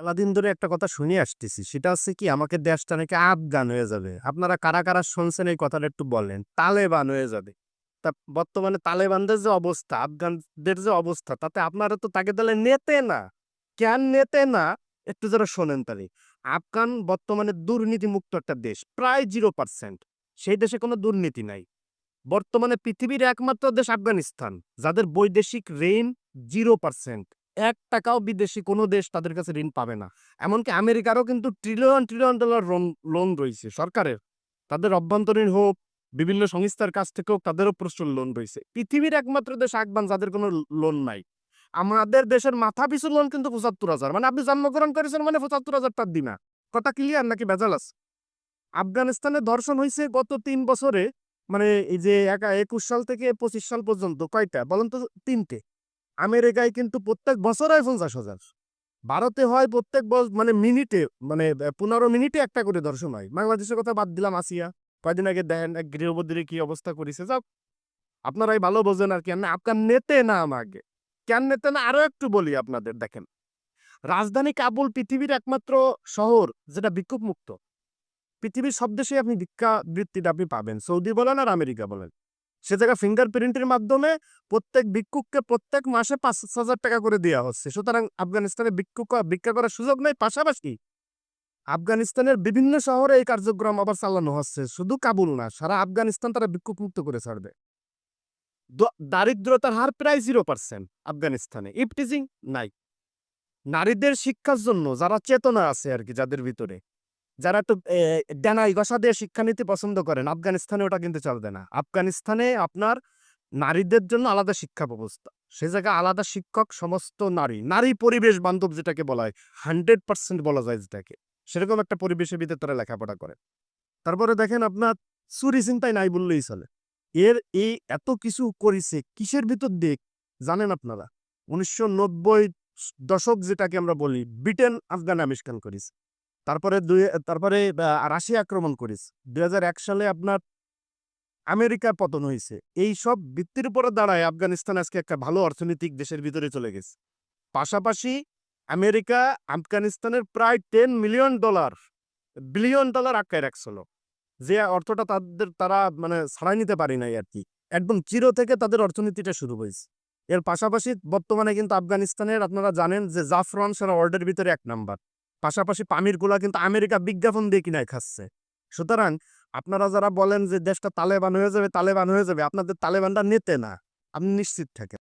মেলাদিন ধরে একটা কথা শুনে আসতেছি। সেটা হচ্ছে কি, আমাকে দেশটা নাকি আফগান হয়ে যাবে। আপনারা কারা কারা শুনছেন এই কথাটা একটু বলেন। তালেবান হয়ে যাবে। তা বর্তমানে তালেবানদের যে অবস্থা, আফগানদের যে অবস্থা, তাতে আপনারা তো তাকে তাহলে নেতে না। কেন নেতে না? একটু যারা শোনেন তাহলে। আফগান বর্তমানে দুর্নীতি মুক্ত একটা দেশ, প্রায় জিরো পার্সেন্ট। সেই দেশে কোনো দুর্নীতি নাই। বর্তমানে পৃথিবীর একমাত্র দেশ আফগানিস্তান, যাদের বৈদেশিক ঋণ জিরো পার্সেন্ট। এক টাকাও বিদেশি কোনো দেশ তাদের কাছে ঋণ পাবে না। এমনকি আমেরিকারও কিন্তু ট্রিলিয়ন ট্রিলিয়ন ডলার লোন রয়েছে সরকারের। তাদের অভ্যন্তরীণ হোক, বিভিন্ন সংস্থার কাছ থেকেও তাদেরও প্রচুর লোন রয়েছে। পৃথিবীর একমাত্র দেশ আফগান যাদের কোনো লোন নাই। আমাদের দেশের মাথা পিছু লোন কিন্তু পঁচাত্তর হাজার। মানে আপনি জন্মগ্রহণ করেছেন মানে পঁচাত্তর হাজার টাকা দিনা কথা ক্লিয়ার নাকি ভেজাল আছে? আফগানিস্তানে ধর্ষণ হয়েছে গত তিন বছরে মানে এই যে একা একুশ সাল থেকে পঁচিশ সাল পর্যন্ত, কয়টা? বলেন তো তিনটে। আমেরিকায় কিন্তু প্রত্যেক বছর হয় পঞ্চাশ হাজার। ভারতে হয় প্রত্যেক বছর মানে মিনিটে মানে পনেরো মিনিটে একটা করে দর্শন হয়। বাংলাদেশের কথা বাদ দিলাম আসিয়া। কয়দিন আগে দেখেন এক গৃহবধূরে কি অবস্থা করেছে। যাও আপনারাই ভালো বোঝেন আর কি। না, আপনার নেতে না আমাকে। কেন নেতে না, আরও একটু বলি আপনাদের, দেখেন। রাজধানী কাবুল পৃথিবীর একমাত্র শহর, যেটা বিক্ষোভ মুক্ত পৃথিবীর সব দেশে আপনি ভিক্ষা বৃত্তিটা আপনি পাবেন। সৌদি বলেন আর আমেরিকা বলেন। সে জায়গায় ফিঙ্গারপ্রিন্টের মাধ্যমে প্রত্যেক ভিক্ষুককে প্রত্যেক মাসে পাঁচ হাজার টাকা করে দেওয়া হচ্ছে। সুতরাং আফগানিস্তানে ভিক্ষুক ভিক্ষা করার সুযোগ নেই, পাশাপাশি আফগানিস্তানের বিভিন্ন শহরে এই কার্যক্রম আবার চালানো হচ্ছে। শুধু কাবুল না, সারা আফগানিস্তান তারা ভিক্ষুক মুক্ত করে ছাড়বে। দারিদ্রতার হার প্রায় জিরো পার্সেন্ট আফগানিস্তানে। ইপটিজিং নাই। নারীদের শিক্ষার জন্য যারা চেতনা আছে আর কি, যাদের ভিতরে। যারা এ, ডানাই গসা দিয়ে শিক্ষানীতি পছন্দ করেন আফগানিস্তানে ওটা কিন্তু চলবে না। আফগানিস্তানে আপনার নারীদের জন্য আলাদা শিক্ষা ব্যবস্থা। সে জায়গায় আলাদা শিক্ষক সমস্ত নারী নারী পরিবেশ বান্ধব যেটাকে বলা হয় হান্ড্রেড পার্সেন্ট বলা যায় যেটাকে। সেরকম একটা পরিবেশের ভিতরে তারা লেখাপড়া করে। তারপরে দেখেন আপনার চুরি চিন্তায় নাই বললেই চলে। এর এই এত কিছু করেছে কিসের ভিতর দিক জানেন আপনারা? উনিশশো নব্বই দশক যেটাকে আমরা বলি ব্রিটেন আফগান আবিষ্কার করেছে। তারপরে দুই, তারপরে রাশিয়া আক্রমণ করেছে। দুই সালে আপনার আমেরিকার পতন হয়েছে। এই সব ভিত্তির উপরে দাঁড়ায় আফগানিস্তান আজকে একটা ভালো অর্থনৈতিক দেশের ভিতরে চলে গেছে। পাশাপাশি আমেরিকা আফগানিস্তানের প্রায় ten million dollar billion dollar আটকায় রাখছিল। যে অর্থটা তাদের, তারা মানে ছাড়াই নিতে পারি নাই আর কি। একদম জিরো থেকে তাদের অর্থনীতিটা শুরু হয়েছে। এর পাশাপাশি বর্তমানে কিন্তু আফগানিস্তানের আপনারা জানেন যে জাফরান সারা ওয়ার্ল্ডের ভিতরে এক নাম্বার। পাশাপাশি পামির পামিরগুলা কিন্তু আমেরিকা বিজ্ঞাপন দিয়ে কিনায় খাচ্ছে। সুতরাং আপনারা যারা বলেন যে দেশটা তালেবান হয়ে যাবে, তালেবান হয়ে যাবে, আপনাদের তালেবানটা নেতে না। আপনি নিশ্চিত থাকেন।